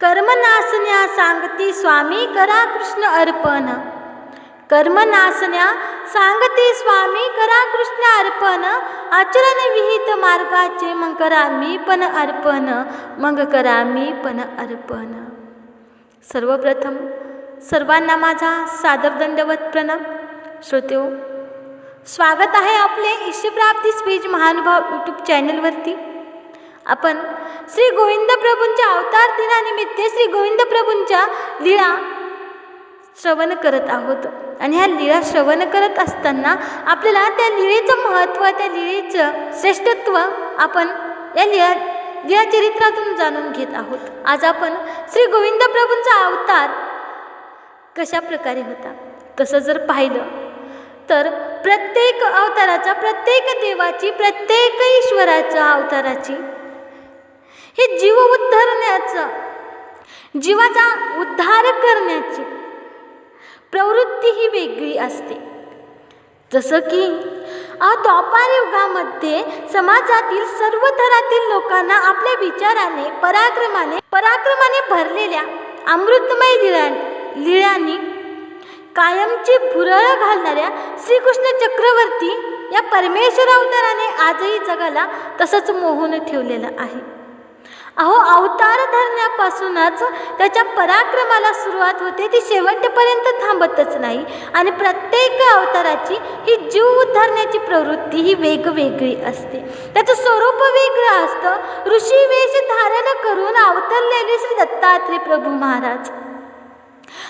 कर्मनासन्या सांगती स्वामी करा कृष्ण अर्पण. कर्मनासन्या सांगती स्वामी करा कृष्ण अर्पण. आचरण विहित मार्गाचे मग करा मी पण अर्पण. मग करा मी पण अर्पण. सर्वप्रथम सर्वांना माझा सादर दंडवत प्रणाम. श्रोतो स्वागत आहे आपले इष्टप्राप्ती स्पीच महानुभाव यूट्यूब चॅनलवरती आपण श्री गोविंद प्रभूंच्या अवतार दिनानिमित्त श्री गोविंद प्रभूंच्या लीळा श्रवण करत आहोत. आणि ह्या लीळा श्रवण करत असताना आपल्याला त्या लिळेचं महत्त्व त्या लिळेचं श्रेष्ठत्व आपण या लिळा लिळा चरित्रातून जाणून घेत आहोत. आज आपण श्री गोविंद प्रभूंचा अवतार कशा प्रकारे होता? तसं जर पाहिलं तर प्रत्येक अवताराचा प्रत्येक देवाची प्रत्येक ईश्वराच्या अवताराची हे जीव उद्धरण्याचं जीवाचा उद्धार करण्याची प्रवृत्ती ही वेगळी असते. जसं की द्वापार युगामध्ये समाजातील सर्व थरातील लोकांना आपल्या विचाराने पराक्रमाने पराक्रमाने भरलेल्या अमृतमय लिळा लिळ्यांनी कायमची भुरळ घालणाऱ्या श्रीकृष्ण चक्रवर्ती या परमेश्वर अवताराने आजही जगाला तसंच मोहून ठेवलेलं आहे. अहो अवतार धरण्यापासूनच त्याच्या पराक्रमाला सुरुवात होते. ती शेवटपर्यंत थांबतच नाही. आणि प्रत्येक अवताराची ही जीव उद्धारण्याची प्रवृत्ती ही वेगवेगळी असते. त्याचं स्वरूप वेगळं असतं. ऋषी वेश धारण करून अवतरलेले श्री दत्तात्रय प्रभू महाराज.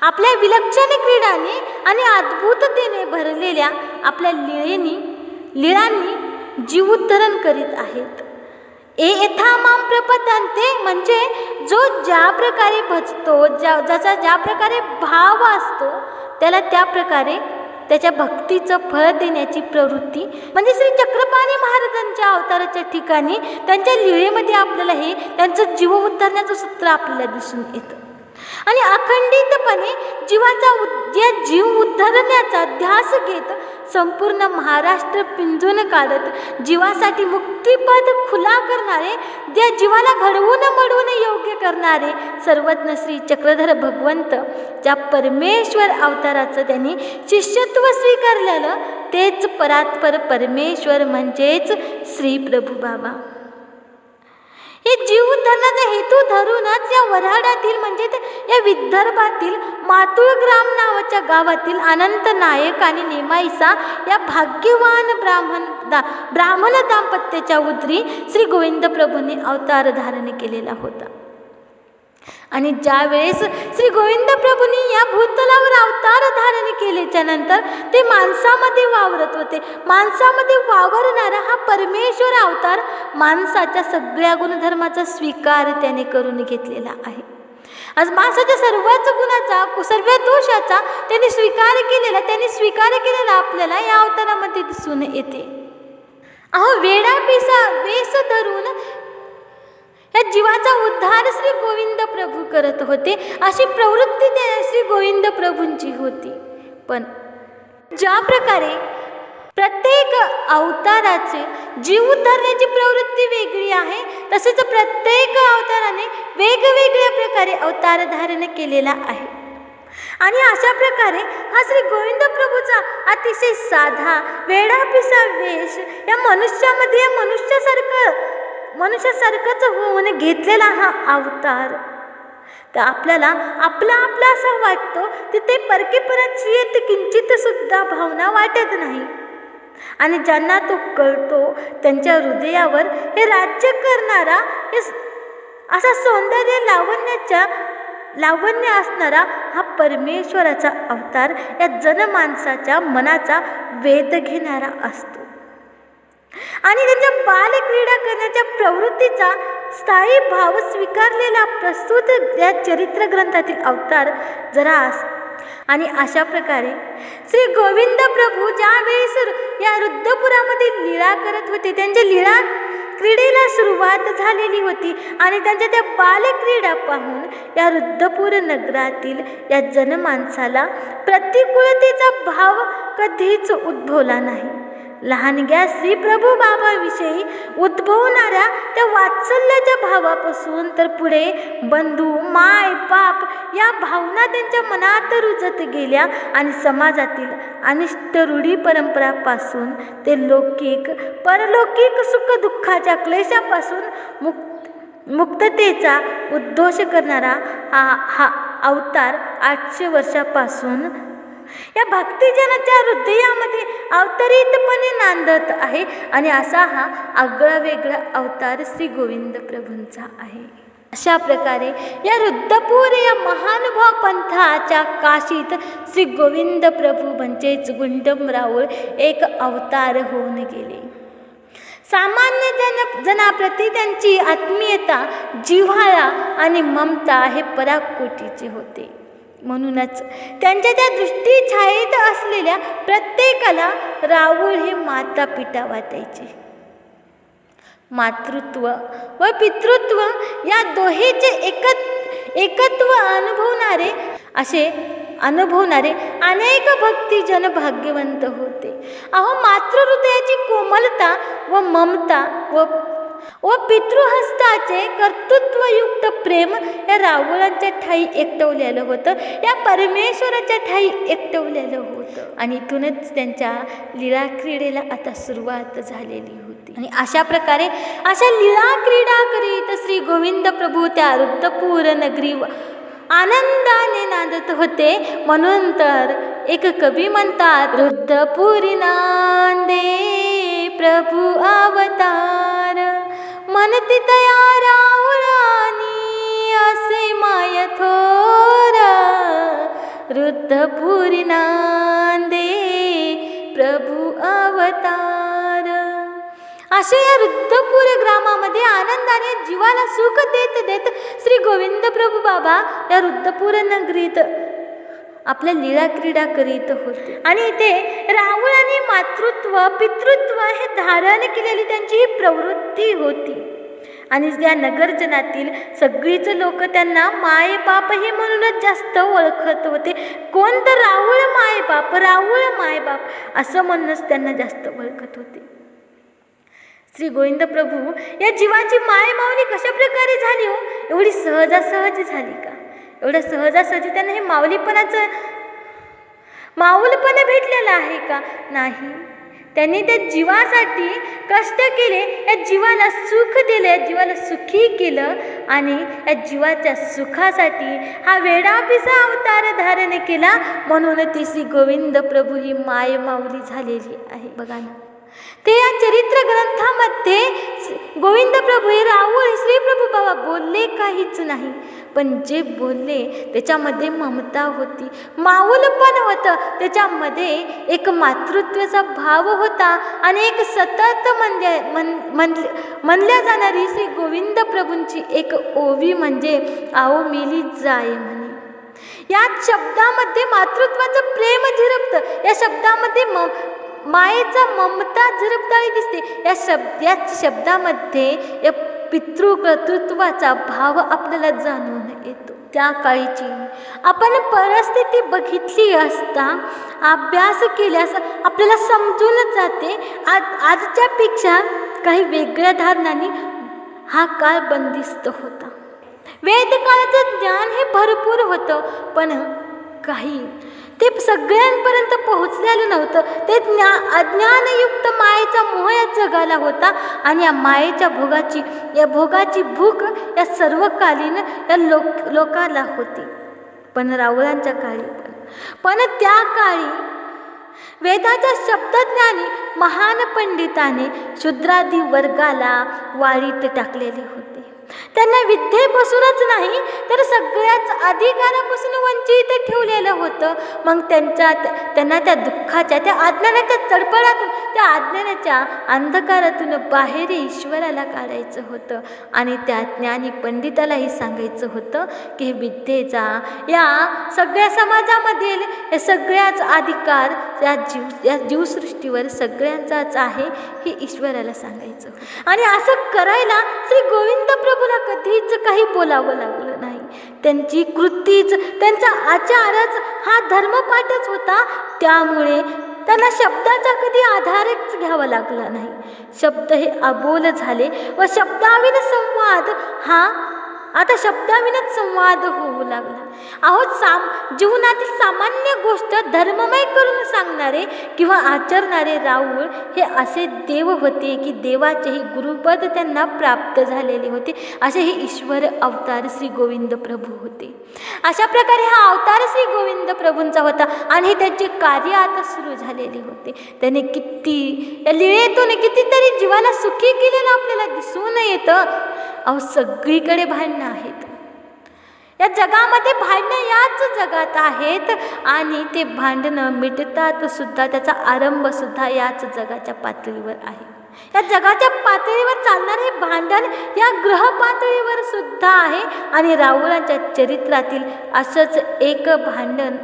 आपल्या विलक्षण क्रीडाने आणि अद्भुततेने भरलेल्या आपल्या लीळेनी लीळांनी जीवोद्धरण करीत आहेत. ए यथा माम प्रपदंते म्हणजे जो ज्या प्रकारे भजतो ज्या ज्याचा ज्या प्रकारे भाव असतो त्याला त्या प्रकारे त्याच्या भक्तीचं फळ देण्याची प्रवृत्ती. म्हणजे श्री चक्रपाणी महाराजांच्या अवताराच्या ठिकाणी त्यांच्या लिळेमध्ये आपल्याला हे त्यांचं जीव उद्धारण्याचं सूत्र आपल्याला दिसून येतं. आणि अखंडितपणे जीवाचा उद जीव उद्धरण्याचा ध्यास घेत संपूर्ण महाराष्ट्र पिंजून काढत जीवासाठी मुक्तिपद खुला करणारे ज्या जीवाला घडवून मडवून योग्य करणारे सर्वज्ञ श्री चक्रधर भगवंत ज्या परमेश्वर अवताराचं त्यांनी शिष्यत्व स्वीकारलेलं तेच परात्पर परमेश्वर म्हणजेच श्री प्रभू बाबा. हे जीव उद्धरणाचा हेतू धरूनच या वऱ्हाडातील म्हणजे या विदर्भातील मातुळग्राम नावाच्या गावातील अनंत नायक आणि नेमाईसा या भाग्यवान ब्राह्मण दा ब्राह्मण दाम्पत्याच्या उदरी श्री गोविंद प्रभूंनी अवतार धारण केलेला होता. आणि ज्यावेळेस श्री गोविंद प्रभूंनी या भूतलावर अवतार धारण केल्याच्यानंतर ते माणसामध्ये वावरत होते. माणसामध्ये वावरणारा हा परमेश्वर अवतार माणसाच्या सगळ्या गुणधर्माचा स्वीकार त्याने करून घेतलेला आहे. आज माणसाच्या सर्वच गुणाचा सर्व दोषाचा त्यांनी स्वीकार केलेला त्यांनी स्वीकार केलेला आपल्याला या अवतारामध्ये दिसून येते. अहो वेडा पिसा वेस धरून या जीवाचा उद्धार श्री गोविंद प्रभू करत होते. अशी प्रवृत्ती त्या श्री गोविंद प्रभूंची होती. पण ज्या प्रकारे प्रत्येक अवताराचे जीव उद्धारण्याची प्रवृत्ती वेगळी आहे तसेच प्रत्येक अवताराने वेगवेगळ्या प्रकारे अवतार धारण केलेला आहे. आणि अशा प्रकारे हा श्री गोविंद प्रभूचा अतिशय साधा वेडापिसा वेश या मनुष्यामध्ये या मनुष्यासारखं मनुष्यासारखंच होऊन घेतलेला हा अवतार. तर आपल्याला आपला आपला असा वाटतो तिथे परकेपणाची येत किंचित सुद्धा भावना वाटत नाही. आणि ज्यांना तो कळतो त्यांच्या हृदयावर हे राज्य करणारा हे असा सौंदर्य लावण्याच्या लावण्य असणारा हा परमेश्वराचा अवतार या जनमानसाच्या मनाचा वेध घेणारा असतो. आणि त्यांच्या बालक्रीडा करण्याच्या प्रवृत्तीचा स्थायी भाव स्वीकारलेला प्रस्तुत या चरित्र ग्रंथातील अवतार जरा आणि अशा प्रकारे श्री गोविंद प्रभू ज्यावेळेस या रुद्धपुरामध्ये लीळा करत होते त्यांच्या लीळा क्रीडेला सुरुवात झालेली होती आणि त्यांच्या त्या बालक्रीडा पाहून या रुद्धपूर नगरातील या जनमानसाला प्रतिकूलतेचा भाव कधीच उद्भवला नाही. लहानग्या श्री प्रभू बाबाविषयी उद्भवणाऱ्या त्या वात्सल्याच्या भावापासून तर पुढे बंधू माय बाप या भावना त्यांच्या मनात रुजत गेल्या आणि समाजातील अनिष्ट रूढी परंपरापासून ते लौकिक परलौकिक सुख दुःखाच्या क्लेशापासून मुक्त मुक्ततेचा उद्घोष करणारा हा हा अवतार आठशे वर्षापासून या भक्तिजनाच्या हृदयामध्ये अवतरितपणे नांदत आहे. आणि असा हा आगळा वेगळा अवतार श्री गोविंद प्रभूंचा आहे. अशा प्रकारे या रुद्धपूर या महानुभाव पंथाच्या काशीत श्री गोविंद प्रभू म्हणजेच गुंडम राऊळ एक अवतार होऊन गेले. सामान्य जन जनाप्रती त्यांची आत्मीयता जिव्हाळा आणि ममता हे पराकोटीचे होते. म्हणूनच त्यांच्या त्या दृष्टी छायेत असलेल्या प्रत्येकाला राहुल हे माता पिता वाटायचे मातृत्व व पितृत्व या दोहेचे एकत एकत्व अनुभवणारे असे अनुभवणारे अनेक भक्तिजन भाग्यवंत होते. अहो मातृहृदयाची कोमलता व ममता व व पितृहस्ताचे कर्तृत्वयुक्त प्रेम या रावळांच्या ठाई एकटवलेलं होतं या परमेश्वराच्या ठाई एकटवलेलं होतं. आणि इथूनच त्यांच्या लीला क्रीडेला आता सुरुवात झालेली होती. आणि अशा प्रकारे अशा लीला क्रीडा करीत श्री गोविंद प्रभू त्या रुद्रपूर नगरी आनंदाने नांदत होते. म्हणून तर एक कवी म्हणतात रुद्रपुरी नांदे प्रभू अवतार. म्हणती तया रावळानी असे माय थोरा रुद्रपुरी नांदे प्रभू अवतार. अशा या वृद्धपूर ग्रामामध्ये आनंदाने जीवाला सुख देत देत श्री गोविंद प्रभू बाबा या वृद्धपूर नगरीत आपल्या लीला क्रीडा करीत होते. आणि इथे राहुळ आणि मातृत्व पितृत्व हे धारण केलेली त्यांची ही प्रवृत्ती होती. आणि या नगरजनातील सगळीच लोक त्यांना मायबाप हे म्हणूनच जास्त ओळखत होते. कोण तर राहुळ मायबाप? राहुळ मायबाप असं म्हणूनच त्यांना जास्त ओळखत होते. श्री गोविंद प्रभू या जीवाची माय माऊली कशा प्रकारे झाली हो? एवढी सहजासहजी झाली का? एवढं सहजासहजी त्यांना हे माऊलीपणाचं माऊलपणा भेटलेलं आहे का? नाही. त्यांनी त्या जीवासाठी कष्ट केले या जीवाला सुख दिलं या जीवाला सुखी केलं आणि या जीवाच्या सुखासाठी हा वेडापिसा अवतार धारण केला. म्हणून ती श्री गोविंद प्रभू ही माय माऊली झालेली आहे. बघा ना. ते या चरित्र ग्रंथामध्ये गोविंद प्रभू हे राहुल श्रीप्रभू बाबा बोलले काहीच नाही. पण जे बोलले त्याच्यामध्ये ममता होती. माऊलपण होतं. त्याच्यामध्ये एक मातृत्वाचा भाव होता आणि एक सतत म्हणल्या मन म्हणल्या म्हणल्या जाणारी श्री गोविंद प्रभूंची एक ओवी म्हणजे आओ मिली जाय म्हणे. या शब्दामध्ये मातृत्वाचं प्रेम झिरपतं. या शब्दामध्ये म मायेचा ममता झिरपताळी दिसते. या शब्द या शब्दामध्ये या पितृकर्तृत्वाचा भाव आपल्याला जाणून येतो. त्या काळीची आपण परिस्थिती बघितली असता अभ्यास केल्यास आपल्याला समजूनच जाते. आज आजच्यापेक्षा काही वेगळ्या धारणाने हा काळ बंदिस्त होता. वेदकाळाचं ज्ञान हे भरपूर होतं पण काही ते सगळ्यांपर्यंत पोहोचलेलं नव्हतं. ते ज्ञा अज्ञानयुक्त मायेचा मोह या जगाला होता आणि या मायेच्या भोगाची या भोगाची भूक या सर्वकालीन या लोक लोकाला होती. पण रावळांच्या काळी पण. पण त्या काळी वेदाच्या शब्दज्ञानी महान पंडिताने शुद्राधी वर्गाला वाळीत टाकलेले होते. त्यांना विद्येपासूनच नाही तर सगळ्याच अधिकारापासून वंचित ठेवलेलं होतं. मग त्यांच्या त्यांना त्या दुःखाच्या त्या अज्ञानाच्या चडपडातून त्या अज्ञानाच्या अंधकारातून बाहेर ईश्वराला काढायचं होतं. आणि त्या ज्ञानी पंडितालाही सांगायचं होतं की हे विद्येचा या सगळ्या समाजामधील या सगळ्याच अधिकार या जीव या जीवसृष्टीवर सगळ्यांचाच आहे हे ईश्वराला सांगायचं आणि असं करायला श्री गोविंद प्रभूला कधीच काही बोलावं लागलं नाही. त्यांची कृतीच त्यांचा आचारच हा धर्मपाठच होता. त्यामुळे त्यांना शब्दाचा कधी आधारच घ्यावा लागला नाही. शब्द हे अबोल झाले व शब्दाविन संवाद हा आता शब्दाविनच संवाद होऊ लागला. अहो साम जीवनातील सामान्य गोष्ट धर्ममय करून सांगणारे किंवा आचरणारे राऊळ हे असे देव होते की देवाचेही गुरुपद त्यांना प्राप्त झालेले होते. असे हे ईश्वर अवतार श्री गोविंद प्रभू होते. अशा प्रकारे हा अवतार श्री गोविंद प्रभूंचा होता आणि त्यांचे कार्य आता सुरू झालेले होते. त्याने किती या लिळेतून कितीतरी जीवाला सुखी केलेलं आपल्याला दिसून येतं. अहो सगळीकडे भांडणं आहेत. या जगामध्ये भांडणं याच जगात आहेत आणि ते भांडणं मिटतात सुद्धा त्याचा आरंभ सुद्धा याच जगाच्या पातळीवर आहे. या जगाच्या पातळीवर चालणारे हे भांडण या ग्रह पातळीवर सुद्धा आहे. आणि राहुलांच्या चरित्रातील असंच एक भांडण.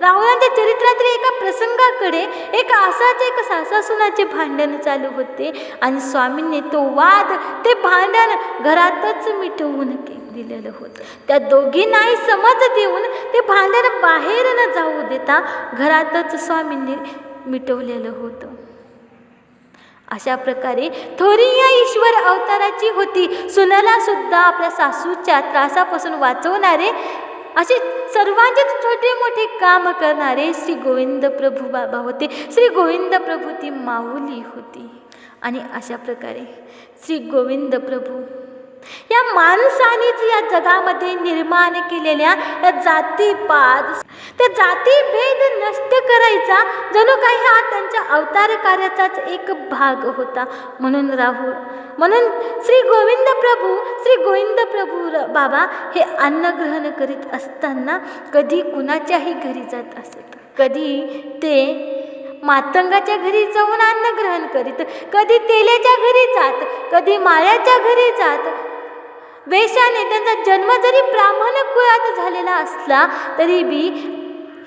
राहुलांच्या चरित्रातील एका प्रसंगाकडे एक असाच एक सासासुनाचे भांडण चालू होते. आणि स्वामींनी तो वाद ते भांडण घरातच मिटवून दिलेलं होतं. त्या दोघींनाही समज देऊन ते भांडण बाहेर न जाऊ देता घरातच स्वामींनी मिटवलेलं होतं. अशा प्रकारे थोरी या ईश्वर अवताराची होती. सुनाला सुद्धा आपल्या सासूच्या त्रासापासून वाचवणारे असे सर्वांचेच छोटे मोठे काम करणारे श्री गोविंद प्रभू बाबा होते. श्री गोविंद प्रभू ती माऊली होती. आणि अशा प्रकारे श्री गोविंद प्रभू या माणसानेच या जगामध्ये निर्माण केलेल्या या जातीपात त्या जातीभेद नष्ट करायचा जणू काही हा त्यांच्या अवतार कार्याचाच एक भाग होता. म्हणून राहुल म्हणून श्री गोविंद प्रभू श्री गोविंद प्रभू बाबा हे अन्न ग्रहण करीत असताना कधी कुणाच्याही घरी जात असत. कधी ते मातंगाच्या घरी जाऊन अन्न ग्रहण करीत कधी तेल्याच्या घरी जात कधी माळ्याच्या घरी जात वेशाने त्यांचा जन्म जरी ब्राह्मण कुळात झालेला असला तरी बी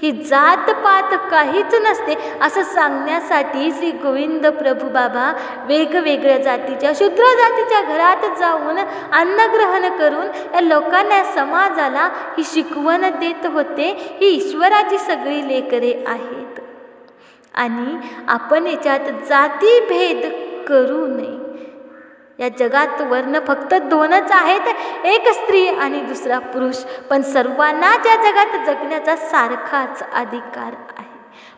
ही जातपात काहीच नसते असं सांगण्यासाठी श्री गोविंद प्रभू बाबा वेगवेगळ्या जातीच्या शूद्र जातीच्या घरात जाऊन अन्नग्रहण करून या लोकांना समाजाला ही शिकवण देत होते ही ईश्वराची सगळी लेकरे आहेत. आणि आपण याच्यात जातीभेद करू नये. या जगात वर्ण फक्त दोनच आहेत एक स्त्री आणि दुसरा पुरुष. पण सर्वांना या जगात जगण्याचा सारखाच अधिकार आहे.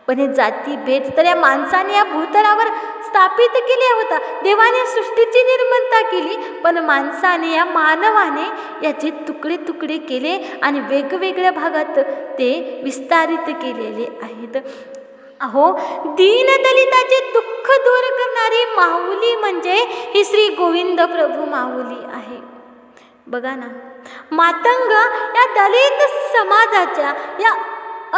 पण हे जातीभेद तर या माणसाने या भूतलावर स्थापित केले होता. देवाने सृष्टीची निर्माणता केली पण माणसाने या मानवाने याचे तुकडे तुकडे केले आणि वेगवेगळ्या भागात ते विस्तारित केलेले आहेत. अहो दीनदलिताचे दुःख दूर करणारी माऊली म्हणजे ही श्री गोविंद प्रभू माऊली आहे. बघा ना मातंग या दलित समाजाच्या या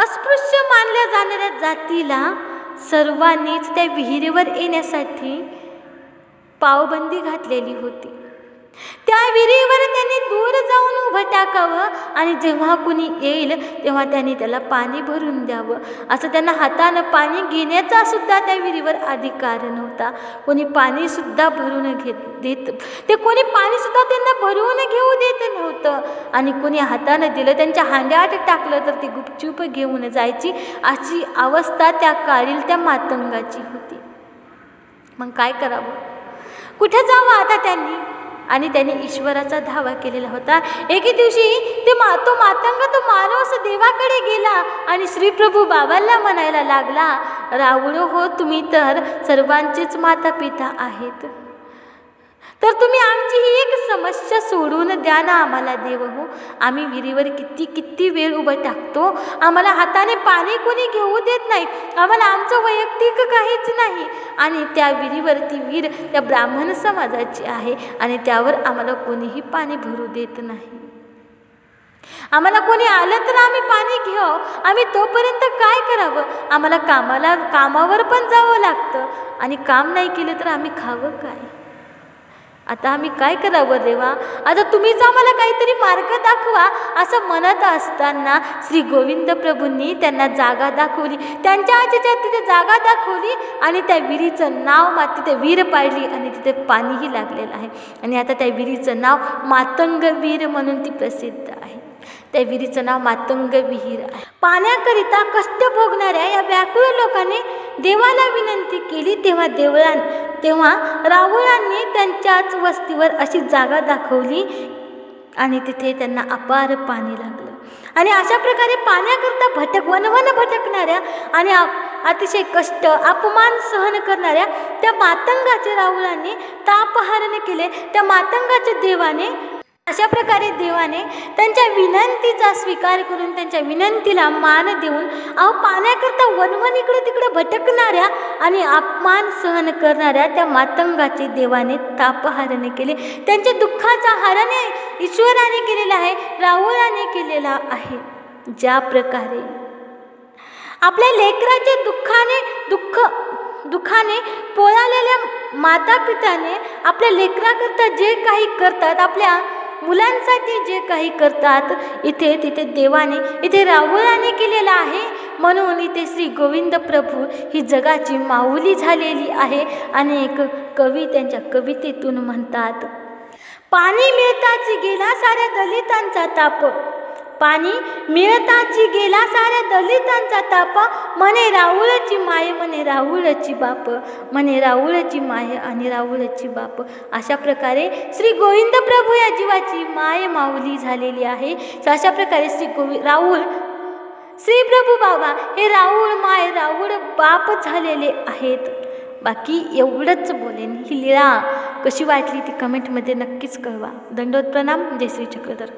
अस्पृश्य मानल्या जाणाऱ्या जातीला सर्वांनीच त्या विहिरीवर येण्यासाठी पावबंदी घातलेली होती. त्या विहिरीवर त्यांनी दूर जाऊन उभं टाकावं आणि जेव्हा कुणी येईल तेव्हा त्यांनी त्याला पाणी भरून द्यावं. असं त्यांना हातानं पाणी घेण्याचा सुद्धा त्या विहिरीवर अधिकार नव्हता. कोणी पाणीसुद्धा भरून घेत देत ते कोणी पाणीसुद्धा त्यांना भरून घेऊ देत नव्हतं. आणि कोणी हातानं दिलं त्यांच्या हांड्यात टाकलं तर ती गुपचूप घेऊन जायची. अशी अवस्था त्या काळील त्या मातंगाची होती. मग काय करावं? कुठे जावं आता त्यांनी? आणि त्याने ईश्वराचा धावा केलेला होता. एके दिवशी ते मा तो मातंग तो माणूस देवाकडे गेला आणि श्रीप्रभू बाबांना म्हणायला लागला रावळ हो तुम्ही तर सर्वांचेच माता पिता आहेत. तर तुम्ही आमची ही समस्या सोडून द्या ना आम्हाला देव हो. आम्ही विहिरीवर किती किती वेळ उभं टाकतो? आम्हाला हाताने पाणी कोणी घेऊ देत नाही. आम्हाला आमचं वैयक्तिक काहीच नाही. आणि त्या विहिरीवरती विहीर त्या ब्राह्मण समाजाची आहे आणि त्यावर आम्हाला कोणीही पाणी भरू देत नाही. आम्हाला कोणी आलं तर आम्ही पाणी घेऊ आम्ही तोपर्यंत काय करावं? आम्हाला कामाला कामावर पण जावं लागतं. आणि काम नाही केलं तर आम्ही खावं काय? आता आम्ही काय करावं देवा? आता तुम्हीच आम्हाला काहीतरी मार्ग दाखवा असं म्हणत असताना श्री गोविंद प्रभूंनी त्यांना जागा दाखवली. त्यांच्या आजीच्या तिथे जागा दाखवली आणि त्या विहिरीचं नाव मा तिथे विहीर पाडली आणि तिथे पाणीही लागलेलं आहे. आणि आता त्या विहिरीचं नाव मातंग विहीर म्हणून ती प्रसिद्ध आहे. त्या विहिरीचं नाव मातंग विहीर आहे. पाण्याकरिता कष्ट भोगणाऱ्या या व्याकुळ लोकांनी देवाला विनंती केली तेव्हा देवळां तेव्हा रावळांनी त्यांच्याच वस्तीवर अशी जागा दाखवली आणि तिथे त्यांना अपार पाणी लागलं. आणि अशा प्रकारे पाण्याकरता भटक वनवन भटकणाऱ्या आणि अतिशय कष्ट अपमान सहन करणाऱ्या त्या मातंगाचे राहुलांनी तापहरण केले. त्या मातंगाच्या देवाने अशा प्रकारे देवाने त्यांच्या विनंतीचा स्वीकार करून त्यांच्या विनंतीला मान देऊन अहो पाण्याकरता वनवन इकडे तिकडे भटकणाऱ्या आणि अपमान सहन करणाऱ्या त्या मातंगाचे देवाने तापहरण केले. त्यांच्या दुःखाचा हरणे ईश्वराने केलेला आहे राहुलाने केलेला आहे. ज्या प्रकारे आपल्या लेकराच्या दुःखाने दुःख दुःखाने पोळालेल्या माता पिताने आपल्या लेकराकरता जे काही करतात आपल्या मुलांसाठी जे काही करतात इथे तिथे देवाने इथे राहुलाने केलेलं आहे. म्हणून इथे श्री गोविंद प्रभू ही जगाची माऊली झालेली आहे. आणि एक कवी त्यांच्या कवितेतून म्हणतात पाणी मिळताच गेला साऱ्या दलितांचा ताप. पाणी मिळताची गेला साऱ्या दलितांचा ताप. म्हणे राहुळची माय म्हणे राहुळची बाप. म्हणे राहुळची माय आणि राहुळची बाप. अशा प्रकारे श्री गोविंद प्रभू या जीवाची माय माऊली झालेली आहे. अशा प्रकारे श्री गोवि राहुल श्री प्रभू बाबा हे राहुळ माय राहुळ बाप झालेले आहेत. बाकी एवढंच बोलेन. ही लीळा कशी वाटली ती कमेंटमध्ये नक्कीच कळवा. दंडोत प्रणाम. जय श्री चक्रधर.